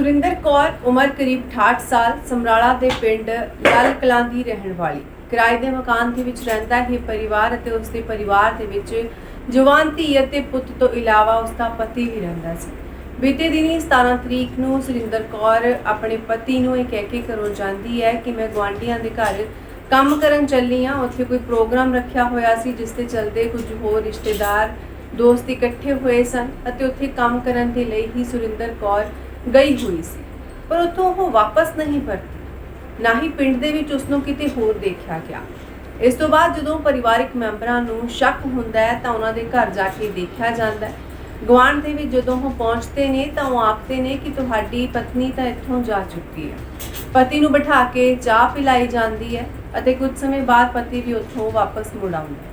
ਸੁਰਿੰਦਰ ਕੌਰ ਉਮਰ ਕਰੀਬ 68 ਸਾਲ, ਸਮਰਾਲਾ ਦੇ ਪਿੰਡ ਲਾਲ ਕਲਾਂ ਦੀ ਰਹਿਣ ਵਾਲੀ। ਕਿਰਾਏ ਦੇ ਮਕਾਨ ਦੇ ਵਿੱਚ ਰਹਿੰਦਾ ਇਹ ਪਰਿਵਾਰ ਅਤੇ ਉਸ ਦੇ ਪਰਿਵਾਰ ਦੇ ਵਿੱਚ ਜਵਾਨ ਧੀ ਅਤੇ ਪੁੱਤ ਤੋਂ ਇਲਾਵਾ ਉਸ ਦਾ ਪਤੀ ਵੀ ਰਹਿੰਦਾ ਸੀ। ਬੀਤੇ ਦਿਨੀ 17 ਤਰੀਕ ਨੂੰ ਸੁਰਿੰਦਰ ਕੌਰ ਆਪਣੇ ਪਤੀ ਨੂੰ ਇਹ ਕਹਿ ਕੇ ਘਰੋਂ ਜਾਂਦੀ ਹੈ ਕਿ ਮੈਂ ਗੁਆਂਢੀਆਂ ਦੇ ਘਰ ਕੰਮ ਕਰਨ ਚੱਲੀ ਹਾਂ। ਉੱਥੇ ਕੋਈ ਪ੍ਰੋਗਰਾਮ ਰੱਖਿਆ ਹੋਇਆ ਸੀ, ਜਿਸ ਦੇ ਚਲਦੇ ਕੁਝ ਹੋਰ ਰਿਸ਼ਤੇਦਾਰ, ਦੋਸਤ ਇਕੱਠੇ ਹੋਏ ਸਨ ਅਤੇ ਉੱਥੇ ਕੰਮ ਕਰਨ ਦੇ ਲਈ ਹੀ ਸੁਰਿੰਦਰ ਕੌਰ ਗਈ ਹੋਈ ਸੀ, ਪਰ ਉੱਥੋਂ ਉਹ ਵਾਪਸ ਨਹੀਂ ਪਰਤੀ ਨਾ ਹੀ ਪਿੰਡ ਦੇ ਵਿੱਚ ਉਸ ਨੂੰ ਕਿਤੇ ਹੋਰ ਦੇਖਿਆ ਗਿਆ। ਇਸ ਤੋਂ ਬਾਅਦ ਜਦੋਂ ਪਰਿਵਾਰਿਕ ਮੈਂਬਰਾਂ ਨੂੰ ਸ਼ੱਕ ਹੁੰਦਾ ਹੈ, ਤਾਂ ਉਹਨਾਂ ਦੇ ਘਰ ਜਾ ਕੇ ਦੇਖਿਆ ਜਾਂਦਾ ਹੈ। ਗੁਆਂਢ ਦੇ ਵਿੱਚ ਜਦੋਂ ਉਹ ਪਹੁੰਚਦੇ ਨੇ, ਤਾਂ ਉਹ ਆਖਦੇ ਨੇ ਕਿ ਤੁਹਾਡੀ ਪਤਨੀ ਤਾਂ ਇੱਥੋਂ ਜਾ ਚੁੱਕੀ ਹੈ। ਪਤੀ ਨੂੰ ਬਿਠਾ ਕੇ ਚਾਹ ਪਿਲਾਈ ਜਾਂਦੀ ਹੈ ਅਤੇ ਕੁਝ ਸਮੇਂ ਬਾਅਦ ਪਤੀ ਵੀ ਉੱਥੋਂ ਵਾਪਸ ਮੁੜ ਆਉਂਦਾ ਹੈ।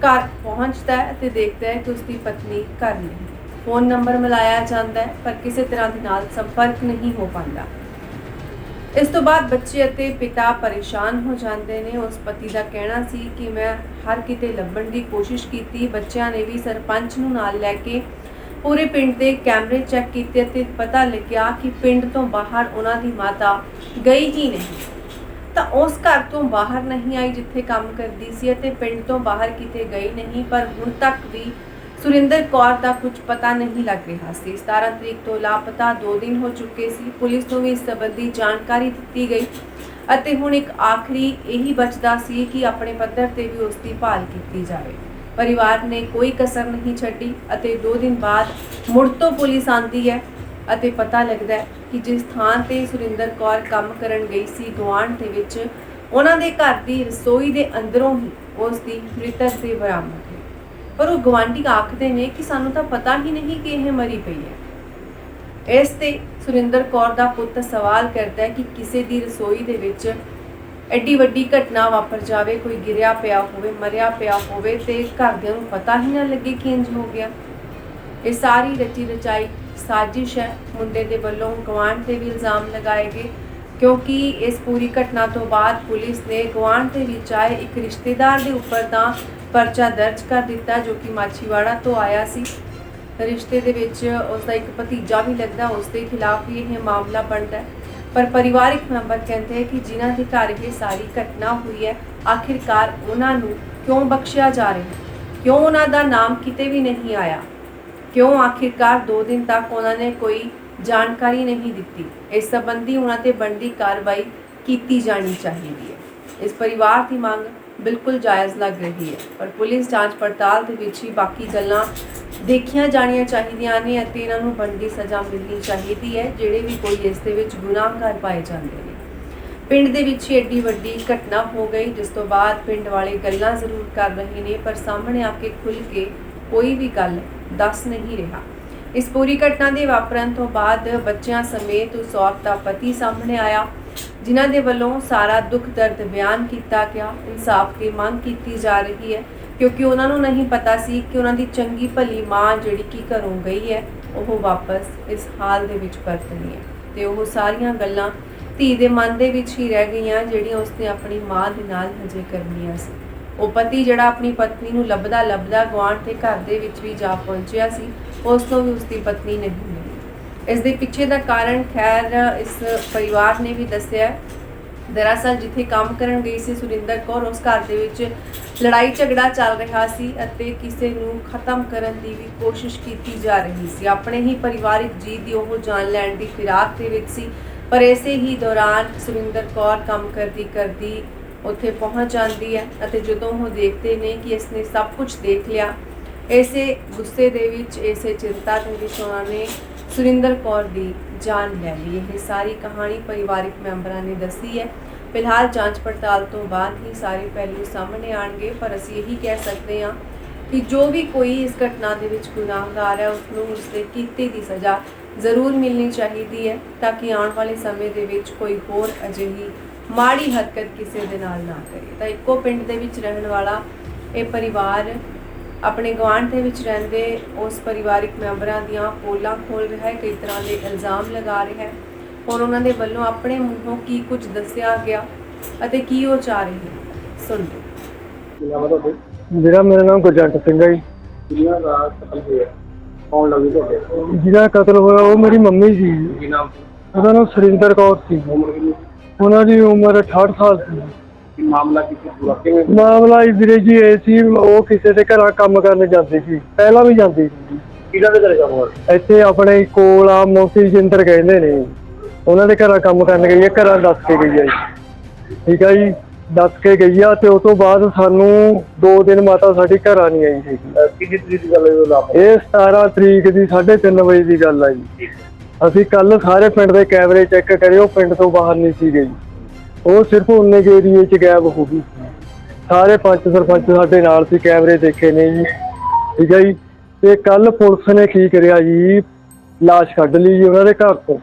ਘਰ ਪਹੁੰਚਦਾ ਹੈ ਅਤੇ ਦੇਖਦਾ ਹੈ ਕਿ ਉਸਦੀ ਪਤਨੀ ਘਰ ਨਹੀਂ। ਫੋਨ ਨੰਬਰ ਮਿਲਾਇਆ ਜਾਂਦਾ ਹੈ, ਪਰ ਕਿਸੇ ਤਰ੍ਹਾਂ ਦੇ ਨਾਲ ਸੰਪਰਕ ਨਹੀਂ ਹੋ ਪਾਉਂਦਾ। ਇਸ ਤੋਂ ਬਾਅਦ ਬੱਚੇ ਅਤੇ ਪਿਤਾ ਪਰੇਸ਼ਾਨ ਹੋ ਜਾਂਦੇ ਨੇ। ਉਸ ਪਤੀ ਦਾ ਕਹਿਣਾ ਸੀ ਕਿ ਮੈਂ ਹਰ ਕਿਤੇ ਲੱਭਣ ਦੀ ਕੋਸ਼ਿਸ਼ ਕੀਤੀ। ਬੱਚਿਆਂ ਨੇ ਵੀ ਸਰਪੰਚ ਨੂੰ ਨਾਲ ਲੈ ਕੇ ਪੂਰੇ ਪਿੰਡ ਦੇ ਕੈਮਰੇ ਚੈੱਕ ਕੀਤੇ ਅਤੇ ਪਤਾ ਲੱਗਿਆ ਕਿ ਪਿੰਡ ਤੋਂ ਬਾਹਰ ਉਹਨਾਂ ਦੀ ਮਾਤਾ ਗਈ ਹੀ ਨਹੀਂ। ਤਾਂ ਉਸ ਘਰ ਤੋਂ ਬਾਹਰ ਨਹੀਂ ਆਈ ਜਿੱਥੇ ਕੰਮ ਕਰਦੀ ਸੀ ਅਤੇ ਪਿੰਡ ਤੋਂ ਬਾਹਰ ਕਿਤੇ ਗਈ ਨਹੀਂ, ਪਰ ਹੁਣ ਤੱਕ ਵੀ ਸੁਰਿੰਦਰ ਕੌਰ ਦਾ ਕੁਝ ਪਤਾ ਨਹੀਂ ਲੱਗ ਰਿਹਾ ਸੀ। 17 ਤਰੀਕ ਤੋਂ ਲਾਪਤਾ 2 ਦਿਨ ਹੋ ਚੁੱਕੇ ਸੀ। ਪੁਲਿਸ ਨੂੰ ਵੀ ਇਸ ਸੰਬੰਧੀ ਜਾਣਕਾਰੀ ਦਿੱਤੀ ਗਈ ਅਤੇ ਹੁਣ ਇੱਕ ਆਖਰੀ ਇਹੀ ਬਚਦਾ ਸੀ ਕਿ ਆਪਣੇ ਪੱਧਰ ਤੇ ਵੀ ਉਸ ਦੀ ਭਾਲ ਕੀਤੀ ਜਾਵੇ। ਪਰਿਵਾਰ ਨੇ ਕੋਈ ਕਸਰ ਨਹੀਂ ਛੱਡੀ ਅਤੇ 2 ਦਿਨ ਬਾਅਦ ਮੁੜ ਤੋਂ ਪੁਲਿਸ ਆਂਦੀ ਹੈ ਅਤੇ ਪਤਾ ਲੱਗਦਾ ਹੈ ਕਿ ਜਿਸ ਥਾਂ ਤੇ ਸੁਰਿੰਦਰ ਕੌਰ ਕੰਮ ਕਰਨ ਗਈ ਸੀ ਗੁਆਂਢ ਦੇ ਵਿੱਚ, ਉਹਨਾਂ ਦੇ ਘਰ ਦੀ ਰਸੋਈ ਦੇ ਅੰਦਰੋਂ ਹੀ ਉਸ ਦੀ ਮ੍ਰਿਤਕ ਦੇ ਬਰਾਮਦ ਪਰ ਉਹ ਗਵਾਂਢੀ ਆਖਦੇ ਨੇ ਕਿ ਸਾਨੂੰ ਤਾਂ ਪਤਾ ਹੀ ਨਹੀਂ ਕਿ ਇਹ ਮਰੀ ਪਈ ਹੈ। ਇਸ ਤੇ ਸੁਰਿੰਦਰ ਕੌਰ ਦਾ ਪੁੱਤ ਸਵਾਲ ਕਰਦਾ ਹੈ ਕਿ ਕਿਸੇ ਦੀ ਰਸੋਈ ਦੇ ਵਿੱਚ ਐਡੀ ਵੱਡੀ ਘਟਨਾ ਵਾਪਰ ਜਾਵੇ, ਕੋਈ ਗਿਰਿਆ ਪਿਆ ਹੋਵੇ, ਮਰਿਆ ਪਿਆ ਹੋਵੇ ਤੇ ਘਰਦਿਆਂ ਨੂੰ ਪਤਾ ਹੀ ਨਾ ਲੱਗੇ ਕਿ ਇੰਜ ਹੋ ਗਿਆ। ਇਹ ਸਾਰੀ ਰਚੀ ਰਚਾਈ ਸਾਜ਼ਿਸ਼ ਹੈ। ਮੁੰਡੇ ਦੇ ਵੱਲੋਂ ਗਵਾਂਢ ਤੇ ਵੀ ਇਲਜ਼ਾਮ ਲਗਾਏ ਗਏ। ਕਿਉਂਕਿ ਇਸ ਪੂਰੀ ਘਟਨਾ ਤੋਂ ਬਾਅਦ ਪੁਲਿਸ ਨੇ ਗਵਾਂਢ ਦੇ ਵਿੱਚ ਆਏ ਇੱਕ ਰਿਸ਼ਤੇਦਾਰ ਦੇ ਉੱਪਰ ਤਾਂ ਪਰਚਾ ਦਰਜ ਕਰ ਦਿੱਤਾ ਜੋ ਕਿ ਮਾਛੀਵਾੜਾ ਤੋਂ ਆਇਆ ਸੀ। ਰਿਸ਼ਤੇ ਦੇ ਵਿੱਚ ਉਸ ਦਾ ਇੱਕ ਭਤੀਜਾ ਵੀ ਲੱਗਦਾ ਉਸ ਦੇ ਖਿਲਾਫ ਵੀ ਇਹ ਮਾਮਲਾ ਬਣਦਾ ਹੈ। ਪਰ ਪਰਿਵਾਰਿਕ ਮੈਂਬਰ ਕਹਿੰਦੇ ਹੈ ਕਿ ਜਿਨ੍ਹਾਂ ਦੇ ਘਰ ਇਹ ਸਾਰੀ ਘਟਨਾ ਹੋਈ ਹੈ, ਆਖਿਰਕਾਰ ਉਹਨਾਂ ਨੂੰ ਕਿਉਂ ਬਖਸ਼ਿਆ ਜਾ ਰਿਹਾ ਹੈ? ਕਿਉਂ ਉਹਨਾਂ ਦਾ ਨਾਮ ਕਿਤੇ ਵੀ ਨਹੀਂ ਆਇਆ? ਕਿਉਂ ਆਖਿਰਕਾਰ 2 ਦਿਨ ਤੱਕ ਉਹਨਾਂ ਨੇ ਕੋਈ ਜਾਣਕਾਰੀ ਨਹੀਂ ਦਿੱਤੀ। ਇਸ ਸੰਬੰਧੀ ਉਹਨਾਂ ਤੇ ਬਣਦੀ ਕਾਰਵਾਈ ਕੀਤੀ ਜਾਣੀ ਚਾਹੀਦੀ ਹੈ। ਇਸ ਪਰਿਵਾਰ ਦੀ ਮੰਗ ਬਿਲਕੁਲ ਜਾਇਜ਼ ਲੱਗ ਰਹੀ ਹੈ, ਪਰ ਪੁਲਿਸ ਜਾਂਚ ਪੜਤਾਲ ਦੇ ਵਿੱਚ ਹੀ ਬਾਕੀ ਗੱਲਾਂ ਦੇਖੀਆਂ ਜਾਣੀਆਂ ਚਾਹੀਦੀਆਂ ਨੇ ਅਤੇ ਇਹਨਾਂ ਨੂੰ ਬਣਦੀ ਸਜ਼ਾ ਮਿਲਣੀ ਚਾਹੀਦੀ ਹੈ, ਜਿਹੜੇ ਵੀ ਕੋਈ ਇਸ ਦੇ ਵਿੱਚ ਗੁਨਾਹਗਾਰ ਪਾਏ ਜਾਂਦੇ ਨੇ। ਪਿੰਡ ਦੇ ਵਿੱਚ ਹੀ ਏਡੀ ਵੱਡੀ ਘਟਨਾ ਹੋ ਗਈ, ਜਿਸ ਤੋਂ ਬਾਅਦ ਪਿੰਡ ਵਾਲੇ ਗੱਲਾਂ ਜ਼ਰੂਰ ਕਰ ਰਹੇ ਨੇ, ਪਰ ਸਾਹਮਣੇ ਆ ਕੇ ਖੁੱਲ ਕੇ ਕੋਈ ਵੀ ਗੱਲ ਦੱਸ ਨਹੀਂ ਰਿਹਾ। ਇਸ ਪੂਰੀ ਘਟਨਾ ਦੇ ਵਾਪਰਨ ਤੋਂ ਬਾਅਦ ਬੱਚਿਆਂ ਸਮੇਤ ਉਸ ਔਰਤ ਦਾ ਪਤੀ ਸਾਹਮਣੇ ਆਇਆ, ਜਿਨ੍ਹਾਂ ਦੇ ਵੱਲੋਂ ਸਾਰਾ ਦੁੱਖ ਦਰਦ ਬਿਆਨ ਕੀਤਾ ਗਿਆ। ਇਨਸਾਫ ਦੀ ਮੰਗ ਕੀਤੀ ਜਾ ਰਹੀ ਹੈ, ਕਿਉਂਕਿ ਉਹਨਾਂ ਨੂੰ ਨਹੀਂ ਪਤਾ ਸੀ ਕਿ ਉਹਨਾਂ ਦੀ ਚੰਗੀ ਭਲੀ ਮਾਂ ਜਿਹੜੀ ਕਿ ਘਰੋਂ ਗਈ ਹੈ, ਉਹ ਵਾਪਸ ਇਸ ਹਾਲ ਦੇ ਵਿੱਚ ਪਰਤਣੀ ਹੈ। ਤੇ ਉਹ ਸਾਰੀਆਂ ਗੱਲਾਂ ਧੀ ਦੇ ਮਨ ਦੇ ਵਿੱਚ ਹੀ ਰਹਿ ਗਈਆਂ, ਜਿਹੜੀਆਂ ਉਸਨੇ ਆਪਣੀ ਮਾਂ ਦੇ ਨਾਲ ਹਜੇ ਕਰਨੀਆਂ ਸੀ। ਉਹ ਪਤੀ ਜਿਹੜਾ ਆਪਣੀ ਪਤਨੀ ਨੂੰ ਲੱਭਦਾ ਲੱਭਦਾ ਗੁਆਂਢ ਤੇ ਘਰ ਦੇ ਵਿੱਚ ਵੀ ਜਾ ਪਹੁੰਚਿਆ ਸੀ, ਉਸ ਤੋਂ ਵੀ ਉਸਦੀ ਪਤਨੀ ਨਹੀਂ ਮਿਲੀ। ਇਸ ਦੇ ਪਿੱਛੇ ਦਾ ਕਾਰਨ ਖੈਰ ਇਸ ਪਰਿਵਾਰ ਨੇ ਵੀ ਦੱਸਿਆ ਦਰਅਸਲ ਜਿੱਥੇ ਕੰਮ ਕਰਨ ਗਈ ਸੀ ਸੁਰਿੰਦਰ ਕੌਰ, ਉਸ ਘਰ ਦੇ ਵਿੱਚ ਲੜਾਈ ਝਗੜਾ ਚੱਲ ਰਿਹਾ ਸੀ ਅਤੇ ਕਿਸੇ ਨੂੰ ਖਤਮ ਕਰਨ ਦੀ ਵੀ ਕੋਸ਼ਿਸ਼ ਕੀਤੀ ਜਾ ਰਹੀ ਸੀ। ਆਪਣੇ ਹੀ ਪਰਿਵਾਰਿਕ ਜੀ ਦੀ ਉਹ ਜਾਨ ਲੈਣ ਦੀ ਫਿਰਾਕ ਦੇ ਵਿੱਚ ਸੀ, ਪਰ ਇਸੇ ਹੀ ਦੌਰਾਨ ਸੁਰਿੰਦਰ ਕੌਰ ਕੰਮ ਕਰਦੀ ਕਰਦੀ ਉੱਥੇ ਪਹੁੰਚ ਜਾਂਦੀ ਹੈ ਅਤੇ ਜਦੋਂ ਉਹ ਦੇਖਦੇ ਨੇ ਕਿ ਇਸਨੇ ਸਭ ਕੁਝ ਦੇਖ ਲਿਆ, ਇਸੇ ਗੁੱਸੇ ਦੇ ਵਿੱਚ ਇਸੇ ਚਿੰਤਾ ਦੇ ਵਿੱਚ ਉਹਨਾਂ ਨੇ ਸੁਰਿੰਦਰ ਕੌਰ ਦੀ ਜਾਨ ਲੈ ਲਈ। ਇਹ ਸਾਰੀ ਕਹਾਣੀ ਪਰਿਵਾਰਿਕ ਮੈਂਬਰਾਂ ਨੇ ਦੱਸੀ ਹੈ। ਫਿਲਹਾਲ ਜਾਂਚ ਪੜਤਾਲ ਤੋਂ ਬਾਅਦ ਹੀ ਸਾਰੇ ਪਹਿਲੂ ਸਾਹਮਣੇ ਆਣਗੇ ਪਰ ਅਸੀਂ ਇਹੀ ਕਹਿ ਸਕਦੇ ਹਾਂ ਕਿ ਜੋ ਵੀ ਕੋਈ ਇਸ ਘਟਨਾ ਦੇ ਵਿੱਚ ਗੁਨਾਹਗਾਰ ਹੈ ਉਸ ਨੂੰ ਉਸ ਦੇ ਕੀਤੇ ਦੀ ਸਜ਼ਾ ਜ਼ਰੂਰ ਮਿਲਣੀ ਚਾਹੀਦੀ ਹੈ ਤਾਂ ਕਿ ਆਉਣ ਵਾਲੇ ਸਮੇਂ ਦੇ ਵਿੱਚ ਕੋਈ ਹੋਰ ਅਜਿਹੀ ਮਾੜੀ ਹਰਕਤ ਕਿਸੇ ਦੇ ਨਾਲ ਨਾ ਕਰੇ। ਤਾਂ ਇੱਕੋ ਪਿੰਡ ਦੇ ਵਿੱਚ ਰਹਿਣ ਵਾਲਾ ਇਹ ਪਰਿਵਾਰ ਆਪਣੇ ਗੁਆਂਢ ਦੇ ਵਿੱਚ ਰਹਿੰਦੇ ਉਸ ਪਰਿਵਾਰਿਕ ਮੈਂਬਰਾਂ ਦੀਆਂ ਪੋਲਾਂ ਖੋਲ ਰਿਹਾ ਹੈ ਕਈ ਤਰ੍ਹਾਂ ਦੇ ਇਲਜ਼ਾਮ ਲਗਾ ਰਿਹਾ ਹੈ। ਔਰ ਉਹਨਾਂ ਦੇ ਵੱਲੋਂ ਆਪਣੇ ਮੂੰਹੋਂ ਕੀ ਕੁਝ ਦੱਸਿਆ ਗਿਆ ਅਤੇ ਕੀ ਉਹ ਚਾਹ ਰਹੇ ਹਨ ਸੁਣ ਲਓ। ਮੇਰਾ ਮੇਰਾ ਨਾਮ ਗੁਰਜੰਟ ਸਿੰਘ ਹੈ ਜੀ। ਕਿੰਨੀਆਂ ਰਾਤ ਕਤਲ ਹੋਇਆ ਕੌਣ ਲੱਗੀ ਤੁਹਾਡੇ? ਜਿਹਦਾ ਕਤਲ ਹੋਇਆ ਉਹ ਮੇਰੀ ਮੰਮੀ ਸੀ। ਕੀ ਨਾਮ ਉਹਦਾ ਨਾਮ ਸੁਰਿੰਦਰ ਕੌਰ ਸੀ। ਉਮਰ ਕਿੰਨੀ? ਉਹਨਾਂ ਦੀ ਉਮਰ 68 ਸਾਲ ਸੀ। ਕੀ ਮਾਮਲਾ ਕਿਸੇ ਪੂਰਾ ਕਿਵੇਂ ਮਾਮਲਾ ਇਹ ਵੀਰੇ ਜੀ ਇਹ ਸੀ ਉਹ ਕਿਸੇ ਦੇ ਘਰਾਂ ਕੰਮ ਕਰਨ ਜਾਂਦੀ ਸੀ। ਪਹਿਲਾਂ ਵੀ ਜਾਂਦੀ ਸੀ। ਕਿਹਨਾਂ ਦੇ ਘਰੇ ਕੰਮ ਕਰ ਇੱਥੇ ਆਪਣੇ ਕੋਲ ਆ ਮੋਤੀ ਜਿੰਦਰ ਕਹਿੰਦੇ ਨੇ। ਉਹਨਾਂ ਦੇ ਘਰਾਂ ਕੰਮ ਕਰਨ ਗਈ ਹੈ ਘਰਾਂ ਦੱਸ ਕੇ ਗਈ ਹੈ ਜੀ। ਠੀਕ ਹੈ ਜੀ? ਦੱਸ ਕੇ ਗਈ ਆ ਤੇ ਉਸ ਤੋਂ ਬਾਅਦ ਸਾਨੂੰ 2 ਦਿਨ ਮਾਤਾ ਸਾਡੀ ਘਰਾਂ ਨਹੀਂ ਆਈ ਸੀਗੀ। ਕਿੰਨੀ ਤਰੀਕ ਦੀ ਗੱਲ ਹੈ ਉਹ ਲਾਪ ਇਹ 17 ਤਰੀਕ ਦੀ 3:30 ਵਜੇ ਦੀ ਗੱਲ ਆ ਜੀ। ਅਸੀਂ ਕੱਲ ਸਾਰੇ ਪਿੰਡ ਦੇ ਕੈਮਰੇ ਚੈੱਕ ਕਰੇ ਉਹ ਪਿੰਡ ਤੋਂ ਬਾਹਰ ਨਹੀਂ ਸੀ ਗਈ ਉਹ ਸਿਰਫ ਉਹਨੇ ਕੇ ਏਰੀਏ 'ਚ ਗਾਇਬ ਹੋ ਗਈ। ਸੀ। ਸਾਰੇ ਪੰਚ ਸਰਪੰਚ ਸਾਡੇ ਨਾਲ ਸੀ ਕੈਮਰੇ ਦੇਖੇ ਨੇ ਜੀ। ਠੀਕ ਹੈ ਜੀ। ਤੇ ਕੱਲ ਪੁਲਿਸ ਨੇ ਕੀ ਕਰਿਆ ਜੀ? ਲਾਸ਼ ਕੱਢ ਲਈ ਜੀ ਉਹਨਾਂ ਦੇ ਘਰ ਤੋਂ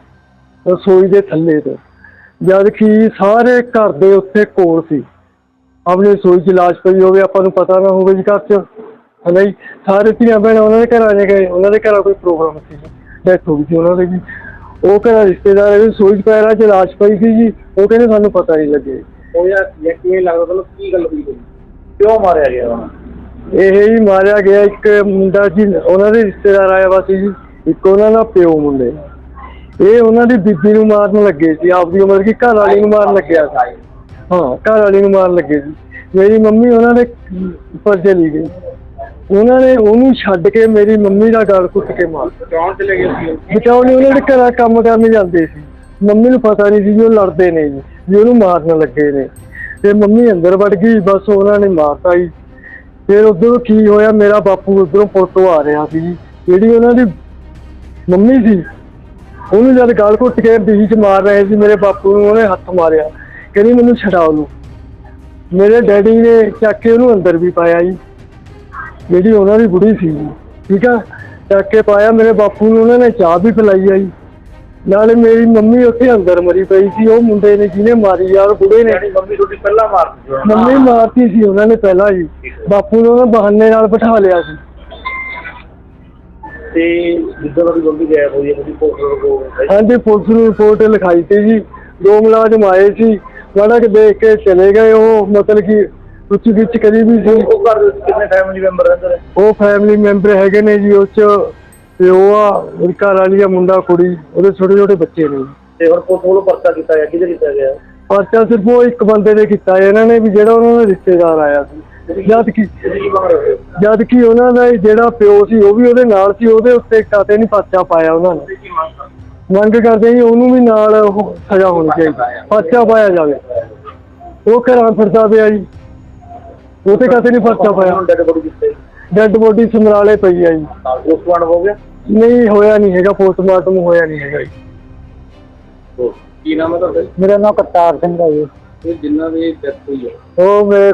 ਰਸੋਈ ਦੇ ਥੱਲੇ ਤੋਂ। ਜਦ ਕਿ ਸਾਰੇ ਘਰ ਦੇ ਉੱਤੇ ਕੋਲ ਸੀ। ਆਪਣੀ ਰਸੋਈ 'ਚ ਲਾਸ਼ ਪਈ ਹੋਵੇ ਆਪਾਂ ਨੂੰ ਪਤਾ ਨਾ ਹੋਵੇ ਜੀ ਘਰ 'ਚ। ਹਨਾ ਜੀ? ਸਾਰੇ ਧੀਆਂ ਭੈਣਾਂ ਉਹਨਾਂ ਦੇ ਘਰਾਂ ਨੇ ਗਏ ਉਹਨਾਂ ਦੇ ਘਰਾਂ ਕੋਈ ਪ੍ਰੋਗਰਾਮ ਸੀ ਡੈਥ ਹੋ ਗਈ ਸੀ ਉਹਨਾਂ ਦੀ ਜੀ। ਉਹ ਘਰਾਂ ਰਿਸ਼ਤੇਦਾਰ ਵੀ ਰਸੋਈ 'ਚ ਪੈਰਾਂ 'ਚ ਲਾਸ਼ ਪਈ ਸੀ ਜੀ। ਉਹ ਕਹਿੰਦੇ ਸਾਨੂੰ ਪਤਾ ਨਹੀਂ ਲੱਗੇ। ਉਹ ਯਾਰ ਕਿਵੇਂ ਲੱਗਦਾ ਤੁਹਾਨੂੰ ਕੀ ਗੱਲ ਹੋਈ ਹੋਈ? ਕਿਉਂ ਮਾਰਿਆ ਗਿਆ ਉਹਨਾਂ? ਇਹ ਹੀ ਮਾਰਿਆ ਗਿਆ ਇੱਕ ਮੁੰਡਾ ਜੀ ਉਹਨਾਂ ਦੇ ਰਿਸ਼ਤੇਦਾਰ ਆਇਆ ਵਾ ਸੀ ਜੀ। ਇੱਕ ਉਹਨਾਂ ਦਾ ਪਿਓ ਮੁੰਡੇ। ਇਹ ਉਹਨਾਂ ਦੀ ਬੀਬੀ ਨੂੰ ਮਾਰਨ ਲੱਗੇ ਸੀ ਆਪਦੀ ਉਮਰ ਦੀ ਘਰ ਵਾਲੀ ਨੂੰ ਮਾਰਨ ਲੱਗਿਆ ਸੀ। ਹਾਂ ਘਰ ਵਾਲੀ ਨੂੰ ਮਾਰਨ ਲੱਗੇ ਸੀ। ਮੇਰੀ ਮੰਮੀ ਉਹਨਾਂ ਦੇ ਉੱਪਰ ਚਲੀ ਗਈ। ਉਹਨਾਂ ਨੇ ਉਹਨੂੰ ਛੱਡ ਕੇ ਮੇਰੀ ਮੰਮੀ ਦਾ ਗਲ ਕੁੱਟ ਕੇ ਮਾਰ ਕੌਣ ਚਲੇ ਗਏ ਸੀ ਬਚਾਉ ਨਹੀਂ ਉਹਨਾਂ ਦੇ ਘਰਾਂ ਕੰਮ ਕਰਨ ਜਾਂਦੇ ਸੀ। ਮੰਮੀ ਨੂੰ ਪਤਾ ਨਹੀਂ ਸੀ ਜੀ ਉਹ ਲੜਦੇ ਨੇ ਜੀ ਵੀ ਉਹਨੂੰ ਮਾਰਨ ਲੱਗੇ ਨੇ। ਤੇ ਮੰਮੀ ਅੰਦਰ ਵੜ ਗਈ ਬਸ ਉਹਨਾਂ ਨੇ ਮਾਰਤਾ ਜੀ। ਫਿਰ ਉਧਰੋਂ ਕੀ ਹੋਇਆ ਮੇਰਾ ਬਾਪੂ ਉਧਰੋਂ ਫੋਟੋ ਆ ਰਿਹਾ ਸੀ ਜਿਹੜੀ ਉਹਨਾਂ ਦੀ ਮੰਮੀ ਸੀ ਉਹਨੂੰ ਜਦ ਗਾਲ ਘੁੱਟ ਕੇ ਬੀਹੀ ਚ ਮਾਰ ਰਹੇ ਸੀ ਮੇਰੇ ਬਾਪੂ ਨੂੰ ਉਹਨੇ ਹੱਥ ਮਾਰਿਆ। ਕਹਿੰਦੀ ਮੈਨੂੰ ਛਡਾਓ ਨੂੰ ਮੇਰੇ ਡੈਡੀ ਨੇ ਚੱਕ ਕੇ ਉਹਨੂੰ ਅੰਦਰ ਵੀ ਪਾਇਆ ਜੀ। ਜਿਹੜੀ ਉਹਨਾਂ ਦੀ ਬੁੜੀ ਸੀ ਠੀਕ ਆ? ਚੱਕ ਕੇ ਪਾਇਆ ਮੇਰੇ ਬਾਪੂ ਨੂੰ ਉਹਨਾਂ ਨੇ ਚਾਹ ਵੀ ਪਿਲਾਈ ਆ ਜੀ। ਨਾਲੇ ਮੇਰੀ ਮੰਮੀ ਉੱਥੇ ਅੰਦਰ ਮਰੀ ਪਈ ਸੀ ਉਹ ਮੁੰਡੇ ਨੇ ਜਿਹਨੇ ਮਾਰੀ ਯਾਰ ਬੁੜੇ ਨੇ। ਮੰਮੀ ਤੁਹਾਡੀ ਪਹਿਲਾਂ ਮਾਰਤੀ ਉਹਨਾਂ। ਮੰਮੀ ਮਾਰਤੀ ਸੀ ਉਹਨਾਂ ਨੇ ਪਹਿਲਾਂ ਜੀ। ਬਾਪੂ ਨੂੰ ਉਹਨਾਂ ਬਹਾਨੇ ਨਾਲ ਬਿਠਾ ਲਿਆ ਸੀ। ਤੇ ਜਿੱਦਾਂ ਗਾਇਬ ਹੋਈ ਹੈ ਹਾਂਜੀ ਪੁਲਿਸ ਨੂੰ ਰਿਪੋਰਟ ਲਿਖਾਈ ਸੀ ਜੀ। ਦੋ ਮੁਲਾਜ਼ਮ ਆਏ ਸੀ। ਮਾੜਾ ਕਿ ਦੇਖ ਕੇ ਚਲੇ ਗਏ ਉਹ ਮਤਲਬ ਕਿ ਉੱਚ ਵਿੱਚ ਕਰੀ ਵੀ ਸੀ। ਉਹ ਘਰ ਦੇ ਵਿੱਚ ਕਿੰਨੇ ਫੈਮਿਲੀ ਮੈਂਬਰ ਰਹਿੰਦੇ ਨੇ? ਉਹ ਫੈਮਿਲੀ ਮੈਂਬਰ ਹੈਗੇ ਨੇ ਜੀ ਉਹ ਚ ਪਿਓ ਆ ਉਹਦੀ ਘਰ ਵਾਲੀ ਆ ਮੁੰਡਾ ਕੁੜੀ ਉਹਦੇ ਛੋਟੇ ਛੋਟੇ ਬੱਚੇ ਨੇ। ਤੇ ਹੁਣ ਪੁਲਿਸ ਵੱਲੋਂ ਪਰਚਾ ਕੀਤਾ ਗਿਆ ਕਿਹਦੇ ਕੀਤਾ ਗਿਆ? ਪਰਚਾ ਸਿਰਫ ਉਹ ਇੱਕ ਬੰਦੇ ਨੇ ਕੀਤਾ ਇਹਨਾਂ ਨੇ ਵੀ ਜਿਹੜਾ ਉਹਨਾਂ ਦਾ ਰਿਸ਼ਤੇਦਾਰ ਆਇਆ ਸੀ। ਜਦ ਕਿ ਜਦ ਉਹਨਾਂ ਦਾ ਜਿਹੜਾ ਪਿਓ ਸੀ ਉਹ ਵੀ ਉਹਦੇ ਨਾਲ ਸੀ ਉਹਦੇ ਉੱਤੇ ਕਾਤੇ ਨਹੀਂ ਪਰਚਾ ਪਾਇਆ ਉਹਨਾਂ ਨੇ। ਮੰਗ ਕਰਦੇ ਜੀ ਉਹਨੂੰ ਵੀ ਨਾਲ ਉਹ ਸਜ਼ਾ ਹੋਣੀ ਚਾਹੀਦੀ ਪਰਚਾ ਪਾਇਆ ਜਾਵੇ। ਉਹ ਘਰਾਂ ਫਿਰਦਾ ਪਿਆ ਜੀ। ਉਹ ਤੇ ਕਾਤੇ ਨਹੀਂ ਪਰਚਾ ਪਾਇਆ। ਡੈਡ ਬੋਡੀ ਸਮਰਾਲੇ ਪਈ ਆ ਜੀ। ਪੋਸਟਮਾਰਟਮ ਹੋ ਗਿਆ? ਨਹੀਂ ਹੋਇਆ ਨਹੀਂ ਹੈਗਾ ਪੋਸਟਮਾਰਟਮ ਹੋਇਆ ਨਹੀਂ ਹੈਗਾ ਜੀ। ਕੀ ਨਾਮ ਹੈ ਤੁਹਾਡਾ? ਮੇਰਾ ਨਾਮ ਕਰਤਾਰ ਸਿੰਘ ਹੈ ਜੀ। ਇਹ ਜਿਨ੍ਹਾਂ ਦੀ ਡੈਥ ਹੋਈ ਹੈ ਉਹ ਮੇਰੇ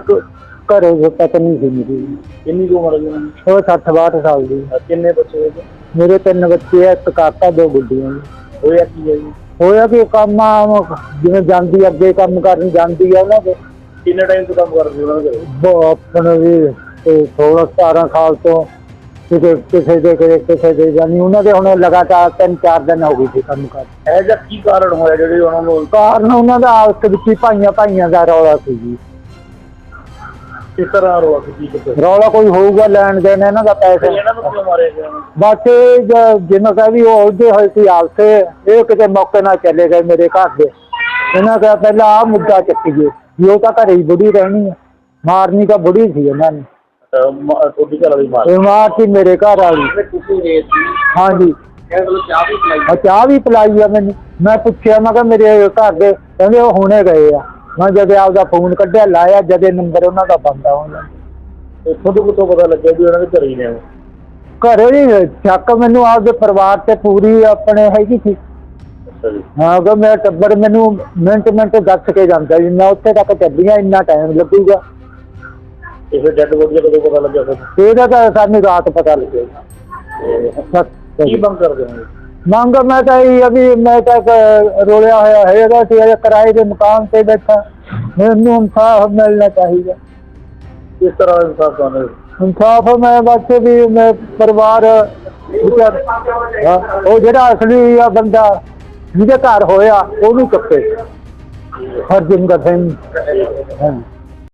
ਘਰੇ ਜੋ ਪਤਨੀ ਸੀ ਮੇਰੀ ਕਿੰਨੀ ਕੁ ਉਮਰ ਹੈ ਜੀ ਉਹਨਾਂ ਦੀ ਉਹ 60 62 ਸਾਲ ਦੀ। ਅਹ ਕਿੰਨੇ ਬੱਚੇ ਹੋਏ ਮੇਰੇ ਤਿੰਨ ਬੱਚੇ ਆ ਇੱਕ ਕਾਕਾ ਦੋ ਗੁੱਡੀਆਂ। ਜੀ ਹੋਇਆ ਕੀ ਹੈ ਜੀ? ਹੋਇਆ ਕਿ ਕੰਮ ਆ ਜਿਵੇਂ ਜਾਂਦੀ ਅੱਗੇ ਕੰਮ ਕਰਨ ਜਾਂਦੀ ਆ ਉਹਨਾਂ ਦੇ ਕਿੰਨੇ ਟਾਈਮ ਤੋਂ ਕੰਮ ਕਰਦੇ ਹੋ ਉਹਨਾਂ ਦੇ ਘਰੇ? ਉਹ ਆਪਣੇ ਵੀ ਤੇ 16 17 ਸਾਲ ਤੋਂ ਕਿਸੇ ਕਿਸੇ ਦੇ ਕਰੇ ਕਿਸੇ ਦੇ ਜਾਨੀ ਉਹਨਾਂ ਦੇ ਹੁਣ ਲਗਾਤਾਰ ਤਿੰਨ ਚਾਰ ਦਿਨ ਹੋ ਗਏ ਸੀ ਕੰਮ ਕਰ ਇਹ ਕੀ ਕਾਰਨ ਹੋਇਆ ਜਿਹੜੇ ਉਹਨਾਂ ਨੂੰ ਕਾਰਨ ਉਹਨਾਂ ਦਾ ਆਪਸ ਵਿੱਚ ਹੀ ਭਾਈਆਂ ਭਾਈਆਂ ਦਾ ਰੌਲਾ ਸੀ ਜੀ। ਕਿਸ ਤਰ੍ਹਾਂ ਰੋਕ ਕੀ ਕਿਤੇ ਰੌਲਾ ਕੋਈ ਹੋਊਗਾ ਲੈਣ ਦੇਣ ਇਹਨਾਂ ਦਾ ਪੈਸੇ। ਇਹਨਾਂ ਨੂੰ ਕਿਉਂ ਮਾਰਿਆ ਗਿਆ? ਉਹਨਾਂ ਨੂੰ? ਬਸ ਇਹ ਜ- ਜਿਵੇਂ ਕਹੇ ਵੀ ਉਹ ਉਹਦੇ ਹੋਏ ਸੀ ਆਪਸੇ ਇਹ ਕਿਤੇ ਮੌਕੇ ਨਾਲ ਚਲੇ ਗਏ ਮੇਰੇ ਘਰ ਦੇ। ਇਹਨਾਂ ਦਾ ਪਹਿਲਾਂ ਆ ਮੁੱਦਾ ਚੱਕੀਏ ਵੀ ਉਹ ਤਾਂ ਘਰੇ ਹੀ ਬੁੜੀ ਰਹਿਣੀ ਹੈ ਮਾਰਨੀ ਤਾਂ ਬੁੜੀ ਸੀ ਇਹਨਾਂ ਨੇ। ਅਹ ਮ- ਤੁਹਾਡੀ ਘਰ ਵਾਲੀ ਮਾਰ ਇਹ ਮਾਰਤੀ ਮੇਰੇ ਘਰ ਵਾਲੀ। ਤੁਸੀਂ ਗਏ ਸੀ ਹਾਂਜੀ। ਇਹ ਮਤਲਬ ਚਾਹ ਵੀ ਪਿਲਾਈ? ਆ ਚਾਹ ਵੀ ਪਿਲਾਈ ਆ ਮੈਨੂੰ। ਮੈਂ ਪੁੱਛਿਆ ਮੈਂ ਕਿਹਾ ਮੇਰੇ ਘਰ ਦੇ ਕਹਿੰਦੇ ਉਹ ਹੁਣੇ ਗਏ ਆ। ਮੈਂ ਜਦ ਆਪਦਾ ਫੋਨ ਕੱਢਿਆ ਲਾਇਆ ਜਦੇ ਨੰਬਰ ਉਹਨਾਂ ਦਾ ਬੰਦਾ ਉਹਨਾਂ ਤੇ ਤੁਹਾਨੂੰ ਕਿਤੋਂ ਪਤਾ ਲੱਗਿਆ ਵੀ ਉਹਨਾਂ ਦੇ ਘਰੇ ਹੀ ਨੇ ਉਹ? ਘਰੇ ਨਹੀਂ ਸ਼ੱਕ ਮੈਨੂੰ ਆਪਦੇ ਪਰਿਵਾਰ ਤੇ ਪੂਰੀ ਆਪਣੇ ਹੈਗੀ ਸੀ। ਅੱਛਾ ਜੀ। ਹਾਂ ਕਿ ਮੇਰਾ ਟੱਬਰ ਮੈਨੂੰ ਮਿੰਟ ਮਿੰਟ ਦੱਸ ਕੇ ਜਾਂਦਾ ਜੀ ਮੈਂ ਉੱਥੇ ਤੱਕ ਚੱਲੀਆਂ ਇੰਨਾ ਟਾਈਮ ਲੱਗੂਗਾ। ਇਹ ਫਿਰ ਡੈਡ ਬੋਡੀ ਦਾ ਕਦੋਂ ਪਤਾ ਲੱਗਿਆ ਫਿਰ? ਇਹਦਾ ਤਾਂ ਸਾਨੂੰ ਰਾਤ ਪਤਾ ਲੱਗਿਆ। ਤੇ ਕੀ ਮੰਗ ਕਰਦੇ ਹੋ? ਮੰਗ ਮੈਂ ਤਾਂ ਇਹ ਵੀ ਮੈਂ ਤਾਂ ਰੋਲਿਆ ਹੋਇਆ ਹੈਗਾ ਸੀ ਅਜੇ ਕਿਰਾਏ ਦੇ ਮਕਾਨ ਤੇ ਬੈਠਾ। ਮੈਨੂੰ ਇਨਸਾਫ ਮਿਲਣਾ ਚਾਹੀਦਾ। ਕਿਸ ਤਰ੍ਹਾਂ ਇਨਸਾਫ ਹੋ? ਇਨਸਾਫ ਮੈਂ ਬਸ ਵੀ ਮੈਂ ਪਰਿਵਾਰ ਹਾਂ, ਉਹ ਜਿਹੜਾ ਅਸਲੀ ਆ ਬੰਦਾ ਜਿਹਦੇ ਘਰ ਹੋਇਆ ਉਹਨੂੰ ਚੱਕੇ। ਹਰਜਿੰਦਰ ਸਿੰਘ। ਹਾਂ।